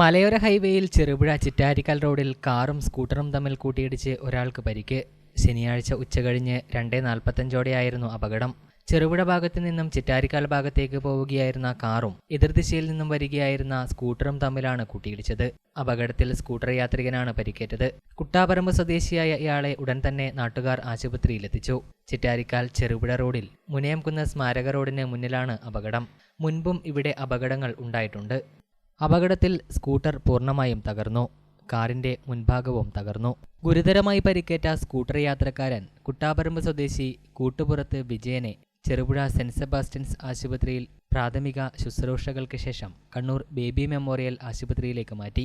മലയോര ഹൈവേയിൽ ചെറുപുഴ ചിറ്റാരിക്കൽ റോഡിൽ കാറും സ്കൂട്ടറും തമ്മിൽ കൂട്ടിയിടിച്ച് ഒരാൾക്ക് പരിക്ക്. ശനിയാഴ്ച ഉച്ചകഴിഞ്ഞ് രണ്ടേ നാൽപ്പത്തഞ്ചോടെയായിരുന്നു അപകടം. ചെറുപുഴ ഭാഗത്തു നിന്നും ചിറ്റാരിക്കാൽ ഭാഗത്തേക്ക് പോവുകയായിരുന്ന കാറും എതിർദിശയിൽ നിന്നും വരികയായിരുന്ന സ്കൂട്ടറും തമ്മിലാണ് കൂട്ടിയിടിച്ചത്. അപകടത്തിൽ സ്കൂട്ടർ യാത്രികനാണ് പരിക്കേറ്റത്. കുട്ടാപറമ്പ് സ്വദേശിയായ ഇയാളെ ഉടൻ തന്നെ നാട്ടുകാർ ആശുപത്രിയിലെത്തിച്ചു. ചിറ്റാരിക്കാൽ ചെറുപുഴ റോഡിൽ മുനയംകുന്ന് സ്മാരക റോഡിന് മുന്നിലാണ് അപകടം. മുൻപും ഇവിടെ അപകടങ്ങൾ ഉണ്ടായിട്ടുണ്ട്. അപകടത്തിൽ സ്കൂട്ടർ പൂർണമായും തകർന്നു. കാറിന്റെ മുൻഭാഗവും തകർന്നു. ഗുരുതരമായി പരിക്കേറ്റ സ്കൂട്ടർ യാത്രക്കാരൻ കുട്ടാപറമ്പ് സ്വദേശി കൂട്ടുപുറത്ത് വിജയനെ ചെറുപുഴ സെന്റ് സെബാസ്റ്റ്യൻസ് ആശുപത്രിയിൽ പ്രാഥമിക ശുശ്രൂഷകൾക്ക് ശേഷം കണ്ണൂർ ബേബി മെമ്മോറിയൽ ആശുപത്രിയിലേക്ക് മാറ്റി.